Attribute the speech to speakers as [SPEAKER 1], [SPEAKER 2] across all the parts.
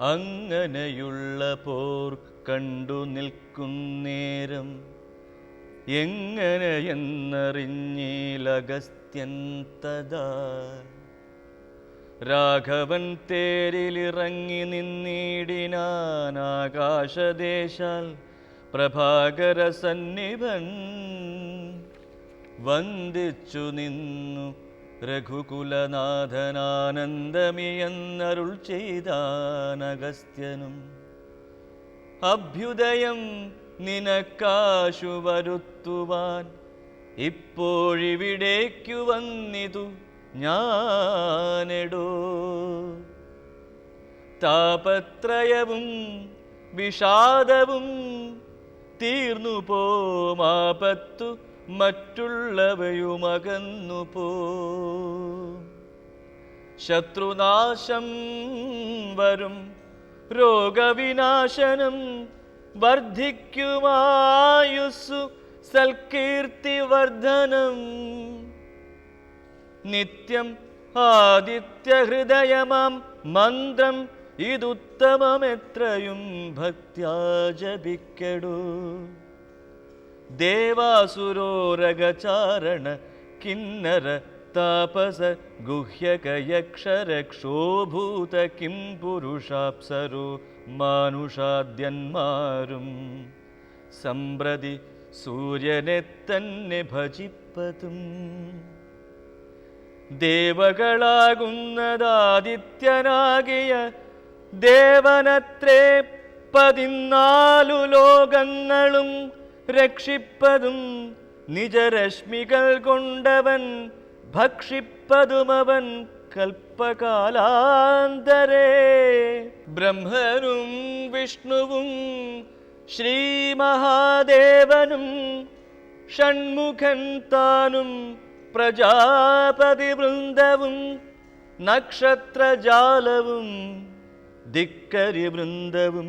[SPEAKER 1] അങ്ങനെയുള്ള പോർ കണ്ടു നിൽക്കുന്നേരം എങ്ങനെയെന്നറിഞ്ഞീലഗസ്ത്യൻ തഥാ. രാഘവൻ തേരിലിറങ്ങി നിന്നീടിനാൻ ആകാശദേശാൽ സന്നിഭൻ വന്ദിച്ചു നിന്നു രഘുകുലനാഥനാനന്ദമിയെന്നരുൾ ചെയ്താനഗസ്ത്യനും അഭ്യുദയം നിനക്കാശു വരുത്തുവാൻ ഇപ്പോഴിവിടേക്കു വന്നിതു ഞാനെടോ. താപത്രയവും വിഷാദവും തീർന്നു പോമാപത്തു മറ്റുള്ളവയുമകന്നു പോ ശത്രുനാശം വരും രോഗവിനാശനം വർദ്ധിക്കുമായുസ്സു സൽകീർത്തിവർദ്ധനം. നിത്യം ആദിത്യഹൃദയമാം മന്ത്രം ഇതുത്തമമെത്രയും ഭക്ത്യാ ജപിക്കടൂ ദേവാസുരോരഗചാരണ കിന്നര താപസ ഗുഹ്യകയക്ഷരക്ഷോഭൂത കിം പുരുഷാപ്സരോ മാനുഷാദ്യന്മാരും. സമ്പ്രതി സൂര്യനെ തന്നെ ഭജിപ്പതും. ദേവകളാകുന്നതാദിത്യനാകിയ ദേവനത്രേ പതിനാലു ലോകങ്ങളും രക്ഷിപ്പതും നിജരശ്മികൾ കൊണ്ടവൻ ഭക്ഷിപ്പതുമവൻ കൽപ്പകാലാന്തരേ. ബ്രഹ്മനും വിഷ്ണുവും ശ്രീമഹാദേവനും ഷൺമുഖൻ താനും പ്രജാപതി നക്ഷത്രജാലവും ധിക്കരി വൃന്ദവും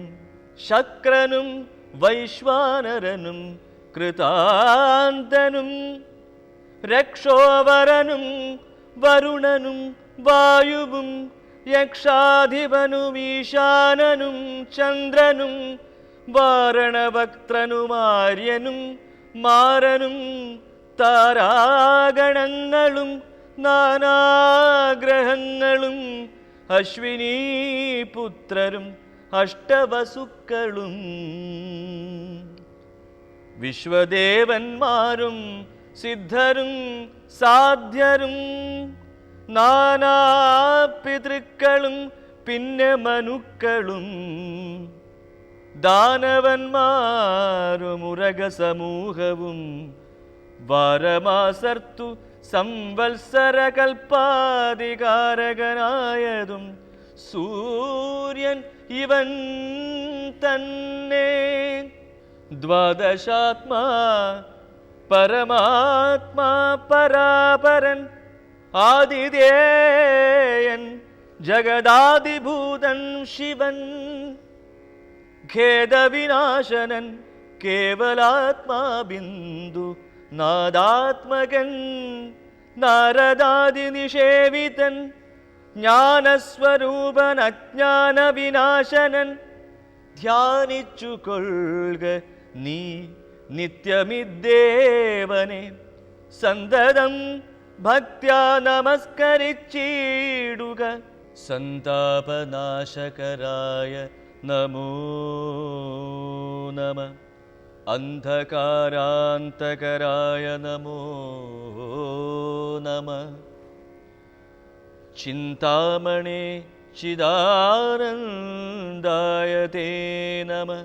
[SPEAKER 1] ശക്രനും വൈശ്വാനരനും കൃതാന്തനും രക്ഷോവരനും വരുണനും വായുവും യക്ഷാധിപനും ഈശാനനും ചന്ദ്രനും വാരണഭക്തനുമാര്യനും മാരനും താരാഗണങ്ങളും നാനാഗ്രഹങ്ങളും അശ്വിനീ പുത്രരും അഷ്ടവസുക്കളും. വിശ്വദേവന്മാരും സിദ്ധരും സാധ്യരും നാനാ പിതൃക്കളും പിന്നെ മനുക്കളും. ദാനവന്മാരുമുരക സമൂഹവും വാരമാസർത്തു സംവത്സരകൽപ്പാധികാരകനായതും സൂര്യൻ ഇവൻ തന്നെ. ദ്വാദശാത്മാ പരമാത്മാ പരാപരൻ. ആദിദേയൻ ജഗദാദിഭൂതൻ ശിവൻ. ഖേദവിനാശനൻ കേവലാത്മാ നാദാത്മകൻ. നാരദാതി നിഷേവിതൻ. ജ്ഞാനസ്വരൂപൻ അജ്ഞാന വിനാശനൻ ധ്യാനിച്ചു നീ നിത്യമിദ്ദേവനെ. സന്തതം ഭക്യാ നമസ്കരിച്ചിടുക. സന്താപനാശകരായ നമോ നമ. അന്ധകാരാന്തകരായ നമോ നമ. चिन्तामणे चिदानन्दाय ते नमः।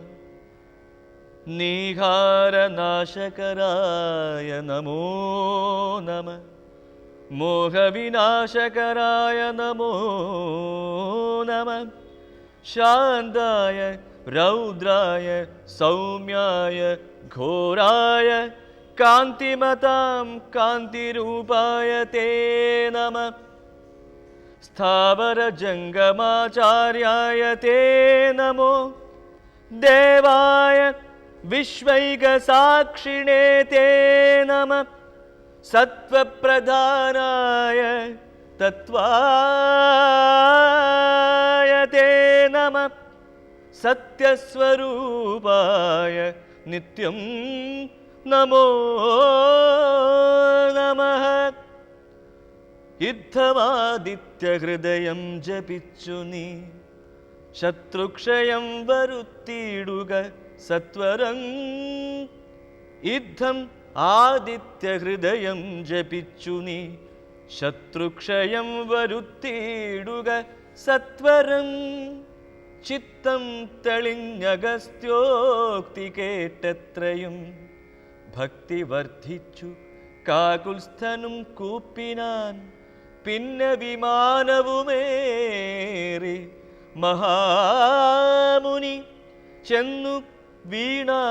[SPEAKER 1] निहारनाशकराय नमो नमः। मोहविनाशकराय नमो नमः। शान्ताय रौद्राय सौम्याय घोराय कान्तिमतां कान्तिरूपाय ते नमः। स्थावरजङ्गमाचार्याय ते नमो देवाय विश्वैकसाक्षिणे ते नमः तत्त्वाय ते नमः सत्यस्वरूपाय नित्यं नमो नमः യുദ്ധമാദിത്യഹൃദയം ജപിച്ചു നീ. ശത്രുക്ഷയം വരുത്തിയിടുക സത്വരം. യുദ്ധം ആദിത്യഹൃദയം ജപിച്ചു നീ. ശത്രുക്ഷയം വരുത്തിയിടുക സത്വരം. ചിത്തം തെളിഞ്ഞഗസ്ത്യോക്തി കേട്ടത്രയും. ഭക്തി വർദ്ധിച്ചു കാകുൽസ്ഥനും കൂപ്പിനാൻ. പിന്നെ വിമാനവുമേറി മഹാമുനി ചെന്നു വീണാധരോപാന്തേ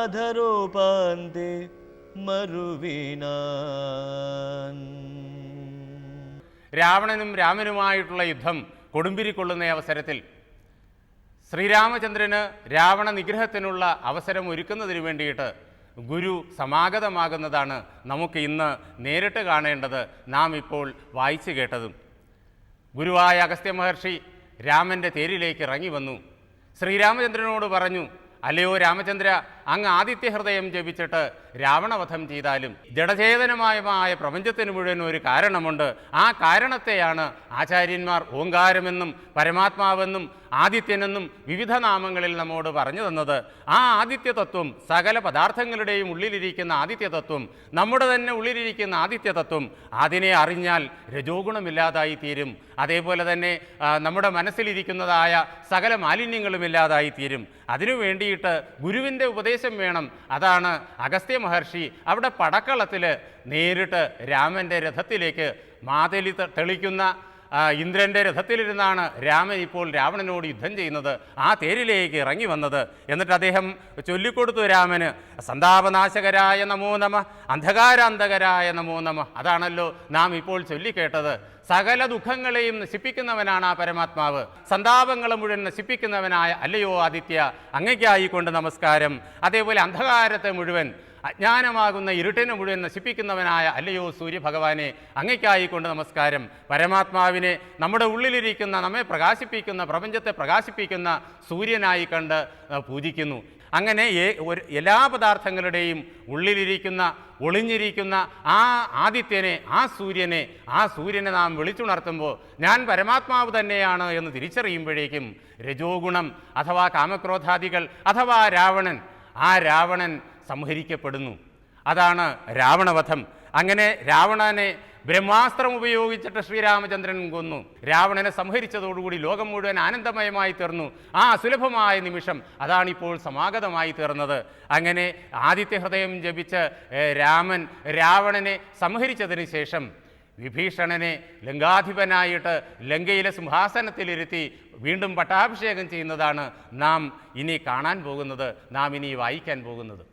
[SPEAKER 1] മറുവീണാൻ
[SPEAKER 2] രാവണനും രാമനുമായിട്ടുള്ള യുദ്ധം കൊടുമ്പിരിക്കൊള്ളുന്ന അവസരത്തിൽ ശ്രീരാമചന്ദ്രന് രാവണ നിഗ്രഹത്തിനുള്ള അവസരം ഒരുക്കുന്നതിന് വേണ്ടിയിട്ട് ഗുരു സമാഗതമാകുന്നതാണ് നമുക്ക് ഇന്ന് നേരിട്ട് കാണേണ്ടത് നാം ഇപ്പോൾ വായിച്ചു കേട്ടതും. ഗുരുവായ അഗസ്ത്യ മഹർഷി രാമന്റെ തേരിലേക്ക് ഇറങ്ങി വന്നു. ശ്രീരാമചന്ദ്രനോട് പറഞ്ഞു അല്ലയോ രാമചന്ദ്ര അങ്ങ് ആദിത്യ ഹൃദയം ജപിച്ചിട്ട് രാവണവധം ചെയ്താലും ജഡചേതനമായ പ്രപഞ്ചത്തിന് മുഴുവൻ ഒരു കാരണമുണ്ട്. ആ കാരണത്തെയാണ് ആചാര്യന്മാർ ഓങ്കാരമെന്നും പരമാത്മാവെന്നും ആദിത്യനെന്നും വിവിധ നാമങ്ങളിൽ നമ്മോട് പറഞ്ഞു തന്നത്. ആ ആദിത്യ തത്വം സകല പദാർത്ഥങ്ങളുടെയും ഉള്ളിലിരിക്കുന്ന ആദിത്യ തത്വം നമ്മുടെ തന്നെ ഉള്ളിലിരിക്കുന്ന ആദിത്യ തത്വം അതിനെ അറിഞ്ഞാൽ രജോഗുണമില്ലാതായി തീരും. അതേപോലെ തന്നെ നമ്മുടെ മനസ്സിലിരിക്കുന്നതായ സകല മാലിന്യങ്ങളും ഇല്ലാതായി തീരും. അതിനു വേണ്ടിയിട്ട് ഗുരുവിന്റെ ഉപദേശം വേണം. അതാണ് അഗസ്ത്യ മഹർഷി അവിടെ പടക്കളത്തിൽ നേരിട്ട് രാമന്റെ രഥത്തിലേക്ക് മാതലി തെളിക്കുന്ന ഇന്ദ്രന്റെ രഥത്തിലിരുന്നാണ് രാമൻ ഇപ്പോൾ രാവണനോട് യുദ്ധം ചെയ്യുന്നത്. ആ തേരിലേക്ക് ഇറങ്ങി വന്നത്. എന്നിട്ട് അദ്ദേഹം ചൊല്ലിക്കൊടുത്തു രാമന് സന്താപനാശകരായ നമോ നമ അന്ധകാരാന്തകരായ നമോ നമ. അതാണല്ലോ നാം ഇപ്പോൾ ചൊല്ലിക്കേട്ടത്. സകല ദുഃഖങ്ങളെയും നശിപ്പിക്കുന്നവനാണ് ആ പരമാത്മാവ്. സന്താപങ്ങളെ മുഴുവൻ നശിപ്പിക്കുന്നവനായ അല്ലയോ ആദിത്യ അങ്ങയ്ക്കായിക്കൊണ്ട് നമസ്കാരം. അതേപോലെ അന്ധകാരത്തെ മുഴുവൻ അജ്ഞാനമാകുന്ന ഇരുട്ടിനെ മുഴുവൻ നശിപ്പിക്കുന്നവനായ അല്ലയോ സൂര്യഭഗവാനെ അങ്ങയ്ക്കായിക്കൊണ്ട് നമസ്കാരം. പരമാത്മാവിനെ നമ്മുടെ ഉള്ളിലിരിക്കുന്ന നമ്മെ പ്രകാശിപ്പിക്കുന്ന പ്രപഞ്ചത്തെ പ്രകാശിപ്പിക്കുന്ന സൂര്യനായി കണ്ട് പൂജിക്കുന്നു. അങ്ങനെ എല്ലാ പദാർത്ഥങ്ങളുടെയും ഉള്ളിലിരിക്കുന്ന ഒളിഞ്ഞിരിക്കുന്ന ആ ആദിത്യനെ ആ സൂര്യനെ ആ സൂര്യനെ നാം വിളിച്ചുണർത്തുമ്പോൾ ഞാൻ പരമാത്മാവ് തന്നെയാണ് എന്ന് തിരിച്ചറിയുമ്പോഴേക്കും രജോഗുണം അഥവാ കാമക്രോധാദികൾ അഥവാ രാവണൻ ആ രാവണൻ സംഹരിക്കപ്പെടുന്നു. അതാണ് രാവണവധം. അങ്ങനെ രാവണനെ ബ്രഹ്മാസ്ത്രം ഉപയോഗിച്ചിട്ട് ശ്രീരാമചന്ദ്രൻ കൊന്നു. രാവണനെ സംഹരിച്ചതോടുകൂടി ലോകം മുഴുവൻ ആനന്ദമയമായി തീർന്നു. ആ സുലഭമായ നിമിഷം അതാണിപ്പോൾ സമാഗതമായി തീർന്നത്. അങ്ങനെ ആദിത്യ ഹൃദയം ജപിച്ച് രാമൻ രാവണനെ സംഹരിച്ചതിന് ശേഷം വിഭീഷണനെ ലങ്കാധിപനായിട്ട് ലങ്കയിലെ സിംഹാസനത്തിലിരുത്തി വീണ്ടും പട്ടാഭിഷേകം ചെയ്യുന്നതാണ് നാം ഇനി കാണാൻ പോകുന്നത് നാം ഇനി വായിക്കാൻ പോകുന്നത്.